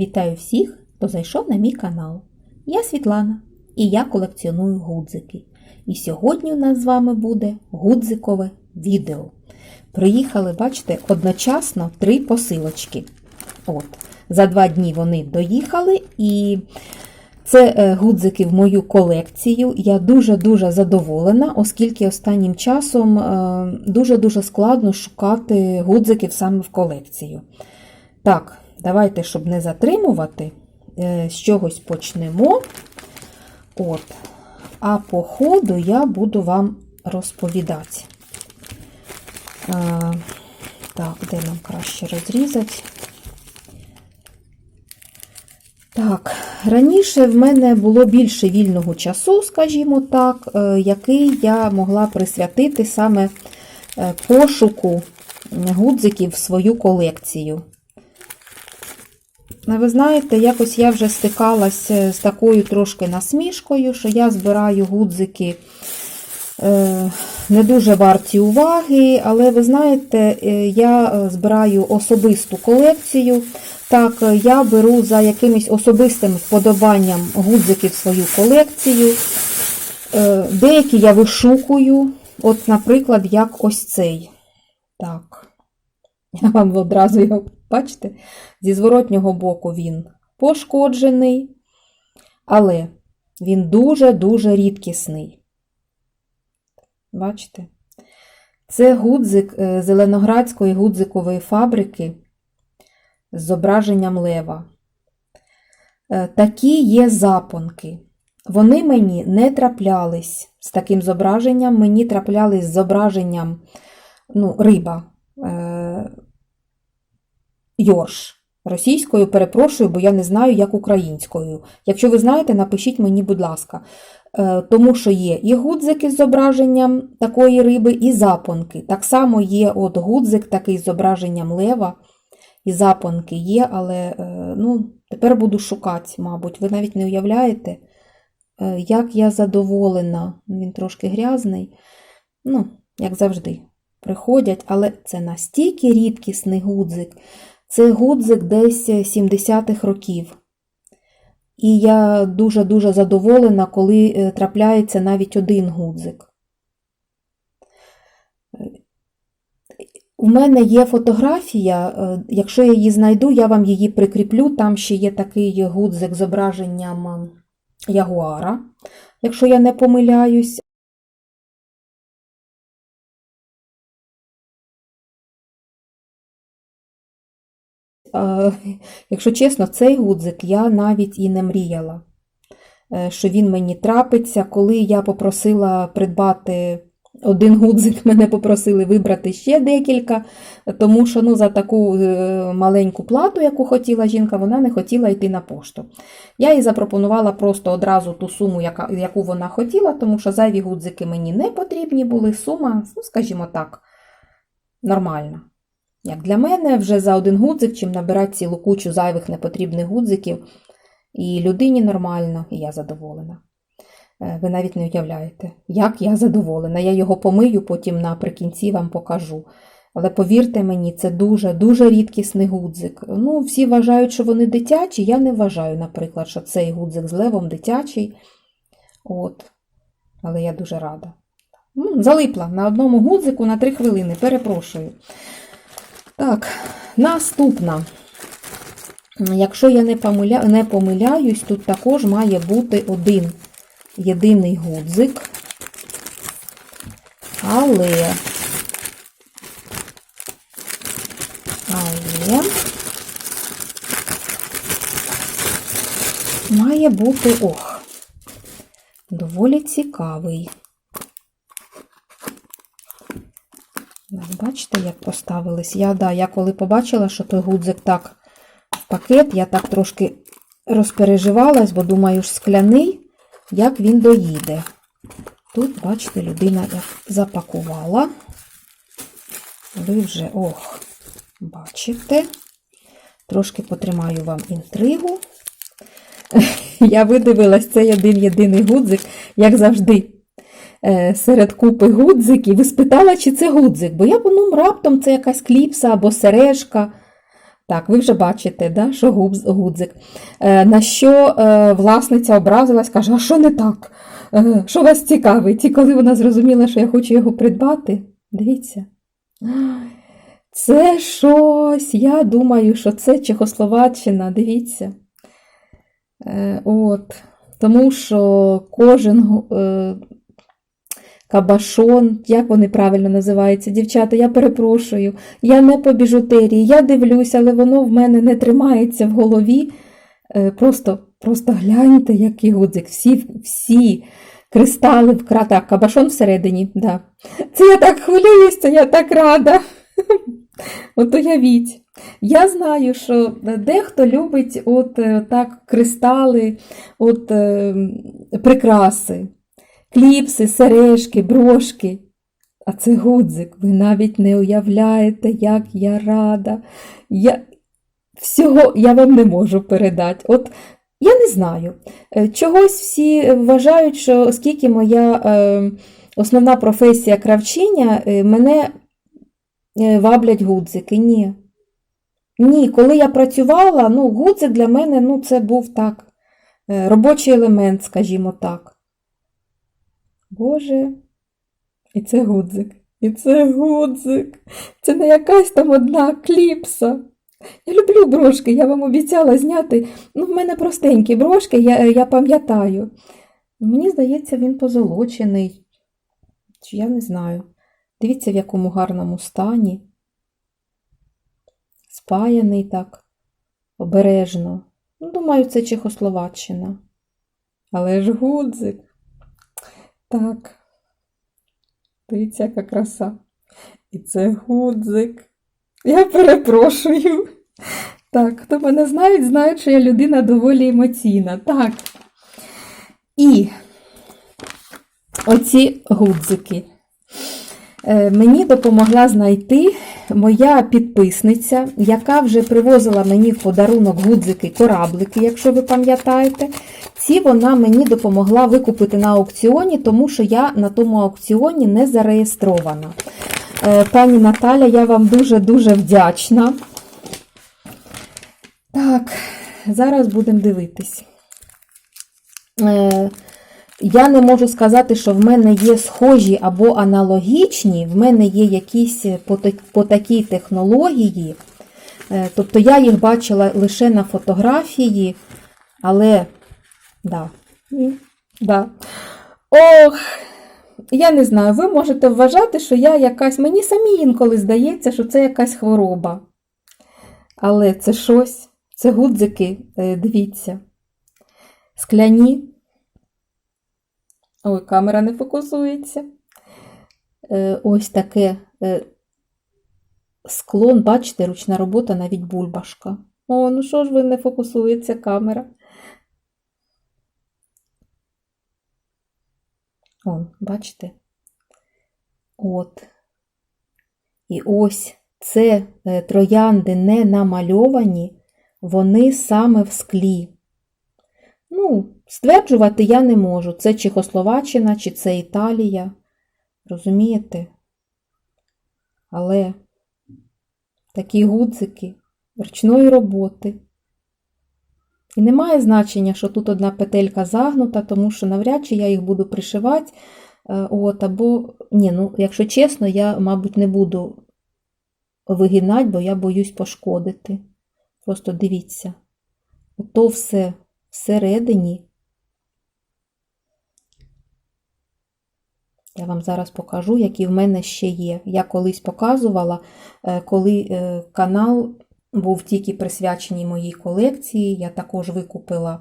Вітаю всіх, хто зайшов на мій канал. Я Світлана і я колекціоную гудзики. І сьогодні у нас з вами буде гудзикове відео. Приїхали, бачите, одночасно три посилочки. От. За два дні вони доїхали, і це е, гудзики в мою колекцію. Я дуже-дуже задоволена, оскільки останнім часом е, дуже-дуже складно шукати гудзиків саме в колекцію. Так, давайте, щоб не затримувати, е, з чогось почнемо. От. А по ходу я буду вам розповідати. А, так, де нам краще розрізати? Так, раніше в мене було більше вільного часу, скажімо так, е, який я могла присвятити саме е, пошуку гудзиків в свою колекцію. Ви знаєте, якось я вже стикалася з такою трошки насмішкою, що я збираю гудзики е, не дуже варті уваги, але ви знаєте, е, я збираю особисту колекцію. Так, я беру за якимось особистим вподобанням гудзики в свою колекцію. Е, Деякі я вишукую, от, наприклад, як ось цей. Так, я вам одразу його бачите, зі зворотнього боку він пошкоджений, але він дуже-дуже рідкісний. Бачите? Це гудзик е, Зеленоградської гудзикової фабрики з зображенням лева. Е, Такі є запонки. Вони мені не траплялись з таким зображенням, мені траплялись з зображенням ну, риба. Йорш. Російською перепрошую, бо я не знаю, як українською. Якщо ви знаєте, напишіть мені, будь ласка. Е, Тому що є і гудзики з зображенням такої риби, і запонки. Так само є от гудзик такий з зображенням лева, і запонки є, але е, ну, тепер буду шукати, мабуть. Ви навіть не уявляєте, е, як я задоволена. Він трошки грязний. Ну, як завжди, приходять, але це настільки рідкісний гудзик. Це гудзик десь 70-х років. І я дуже-дуже задоволена, коли трапляється навіть один гудзик. У мене є фотографія, якщо я її знайду, я вам її прикріплю. Там ще є такий гудзик з зображенням ягуара, якщо я не помиляюсь. Якщо чесно, цей гудзик я навіть і не мріяла, що він мені трапиться. Коли я попросила придбати один гудзик, мене попросили вибрати ще декілька, тому що ну, за таку маленьку плату, яку хотіла жінка, вона не хотіла йти на пошту. Я їй запропонувала просто одразу ту суму, яка, яку вона хотіла, тому що зайві гудзики мені не потрібні були. Сума, ну, скажімо так, нормальна. Як для мене, вже за один гудзик, чим набирати цілу кучу зайвих непотрібних гудзиків, і людині нормально, і я задоволена. Ви навіть не уявляєте, як я задоволена. Я його помию, потім наприкінці вам покажу. Але повірте мені, це дуже-дуже рідкісний гудзик. Ну, всі вважають, що вони дитячі. Я не вважаю, наприклад, що цей гудзик з левом дитячий. От. Але я дуже рада. Ну, Залипла на одному гудзику на 3 хвилини, перепрошую. Так, наступна. Якщо я не, помиля... не помиляюсь, тут також має бути один єдиний гудзик. Але, але має бути, ох, доволі цікавий. Бачите, як поставились? Я, да, я коли побачила, що той гудзик так в пакет, я так трошки розпереживалась, бо думаю, ж скляний, як він доїде. Тут, бачите, людина як запакувала. Ви вже, ох, бачите. Трошки потримаю вам інтригу. Я видивилась цей один єдиний гудзик, як завжди. Серед купи гудзиків і спитала, чи це гудзик, бо я ну, раптом це якась кліпса або сережка. Так, ви вже бачите, да, що гудзик. Е, на що е, власниця образилась, каже, а що не так? Е, що вас цікавить? І коли вона зрозуміла, що я хочу його придбати, дивіться. Це щось, я думаю, що це Чехословаччина, дивіться. Е, от, тому що кожен е, кабашон, як вони правильно називаються, дівчата, я перепрошую, я не по біжутерії, я дивлюся, але воно в мене не тримається в голові. Е, Просто, просто гляньте, який гудзик. Всі, всі кристали вкра... Так, кабашон всередині, да. Це я так хвилююся, я так рада. От уявіть. Я знаю, що дехто любить от е, так кристали, от е, прикраси, кліпси, сережки, брошки. А це гудзик. Ви навіть не уявляєте, як я рада. Я... Всього я вам не можу передати. От я не знаю. Е, Чогось всі вважають, що оскільки моя е, основна професія кравчиня, е, мене е, ваблять гудзики. Ні. Ні, коли я працювала, ну, гудзик для мене ну, це був так, робочий елемент, скажімо так. Боже, і це гудзик, і це гудзик. Це не якась там одна кліпса. Я люблю брошки, я вам обіцяла зняти. Ну, в мене простенькі брошки, я, я пам'ятаю. Мені здається, він позолочений. Чи я не знаю. Дивіться, в якому гарному стані. Спаяний так, обережно. Ну, думаю, це Чехословаччина. Але ж гудзик. Так. Дивіться, яка краса. І це гудзик. Я перепрошую. Так, хто мене знає, знає, що я людина доволі емоційна. Так. І оці гудзики. Е, Мені допомогла знайти моя підписниця, яка вже привозила мені в подарунок гудзики-кораблики, якщо ви пам'ятаєте. Ці вона мені допомогла викупити на аукціоні, тому що я на тому аукціоні не зареєстрована. Е, Пані Наталя, я вам дуже-дуже вдячна. Так, зараз будемо дивитись. Я не можу сказати, що в мене є схожі або аналогічні, в мене є якісь по, такій технології. Е, Тобто я їх бачила лише на фотографії, але да. Да. Ох, я не знаю, ви можете вважати, що я якась. Мені самі інколи здається, що це якась хвороба. Але це щось, це гудзики, е, дивіться. Скляні. Ой, камера не фокусується. Е, Ось таке е, склон, бачите, ручна робота, навіть бульбашка. О, ну що ж ви не фокусується камера? О, бачите? От. І ось це е, троянди не намальовані, вони саме в склі. Ну, стверджувати я не можу, це Чехословаччина чи це Італія. Розумієте? Але такі гудзики ручної роботи. І немає значення, що тут одна петелька загнута, тому що навряд чи я їх буду пришивати. Е, От, або, ні, ну, якщо чесно, я, мабуть, не буду вигинати, бо я боюсь пошкодити. Просто дивіться. Ото все всередині. Я вам зараз покажу, які в мене ще є. Я колись показувала, е, коли е, канал був тільки присвячений моїй колекції, я також викупила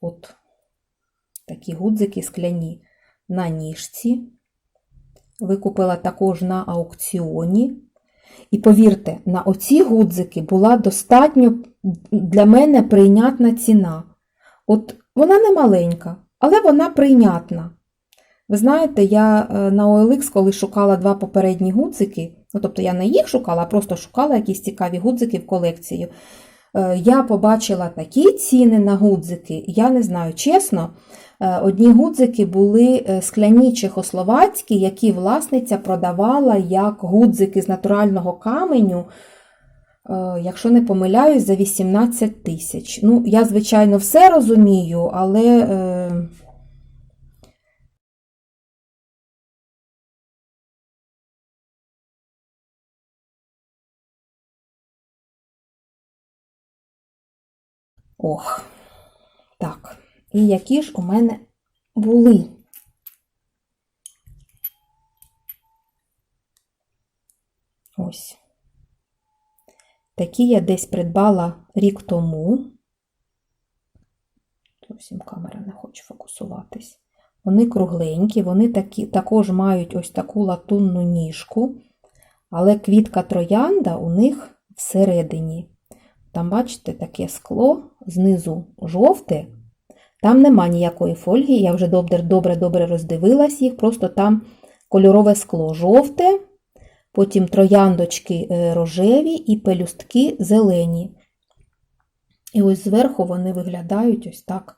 от такі гудзики скляні на ніжці. Викупила також на аукціоні. І повірте, на оці гудзики була достатньо для мене прийнятна ціна. От вона не маленька, але вона прийнятна. Ви знаєте, я е, на OLX, коли шукала два попередні гудзики, ну тобто я не їх шукала, а просто шукала якісь цікаві гудзики в колекцію. е, Я побачила такі ціни на гудзики, я не знаю, чесно, е, одні гудзики були скляні чехословацькі, які власниця продавала як гудзики з натурального каменю. якщо не помиляюсь, за 18 тисяч. Ну, я, звичайно, все розумію, але. Ох, так. І які ж у мене були? Ось. Такі я десь придбала рік тому. Зовсім камера не хоче фокусуватись. Вони кругленькі, вони такі, також мають ось таку латунну ніжку, але квітка троянда у них всередині. Там, бачите, таке скло, знизу жовте. Там нема ніякої фольги, я вже добре-добре роздивилась їх, просто там кольорове скло жовте, потім трояндочки е, рожеві і пелюстки зелені. І ось зверху вони виглядають ось так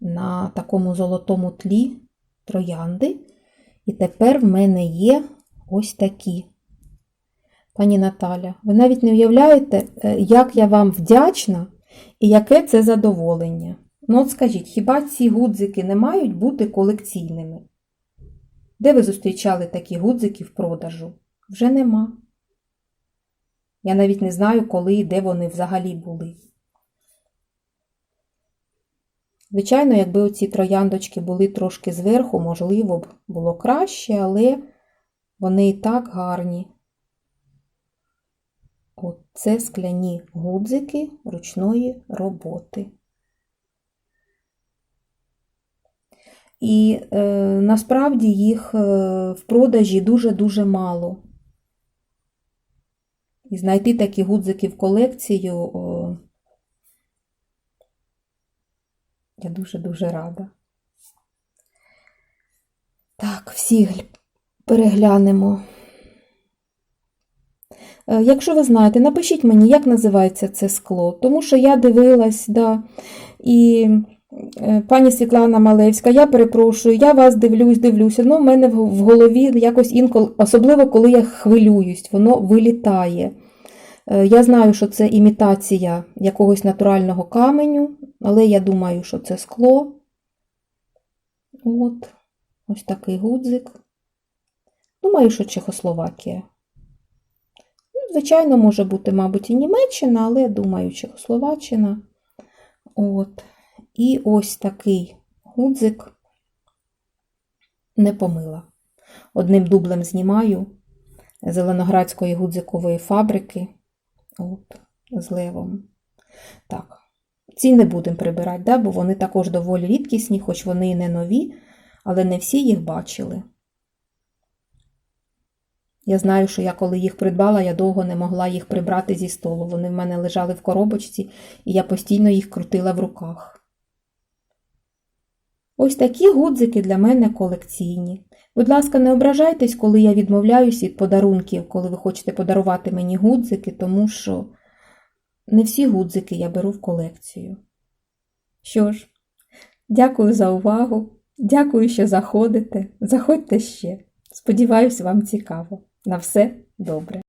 на такому золотому тлі троянди. І тепер в мене є ось такі. Пані Наталя, ви навіть не уявляєте, е, як я вам вдячна і яке це задоволення. Ну, от скажіть, хіба ці гудзики не мають бути колекційними? Де ви зустрічали такі гудзики в продажу? Вже нема. Я навіть не знаю, коли і де вони взагалі були. Звичайно, якби оці трояндочки були трошки зверху, можливо б було краще, але вони і так гарні. Оце скляні гудзики ручної роботи. І е, насправді їх е, в продажі дуже-дуже мало. І знайти такі гудзики в колекцію о, я дуже-дуже рада. Так, всі переглянемо. Е, якщо ви знаєте, напишіть мені, як називається це скло, тому що я дивилась, да, і е, пані Світлана Малевська, я перепрошую, я вас дивлюсь, дивлюся, ну в мене в голові якось інколи, особливо коли я хвилююсь, воно вилітає. Е, я знаю, що це імітація якогось натурального каменю, але я думаю, що це скло. От, ось такий гудзик. Думаю, що Чехословакія. Звичайно, може бути, мабуть, і Німеччина, але, думаю, Чехословаччина. От. І ось такий гудзик не помила. Одним дублем знімаю Зеленоградської гудзикової фабрики. От, з левом. Так, ці не будемо прибирати, да, бо вони також доволі рідкісні, хоч вони і не нові, але не всі їх бачили. Я знаю, що я коли їх придбала, я довго не могла їх прибрати зі столу. Вони в мене лежали в коробочці, і я постійно їх крутила в руках. Ось такі гудзики для мене колекційні. Будь ласка, не ображайтесь, коли я відмовляюсь від подарунків, коли ви хочете подарувати мені гудзики, тому що не всі гудзики я беру в колекцію. Що ж, дякую за увагу, дякую, що заходите. Заходьте ще. Сподіваюсь, вам цікаво. На все добре.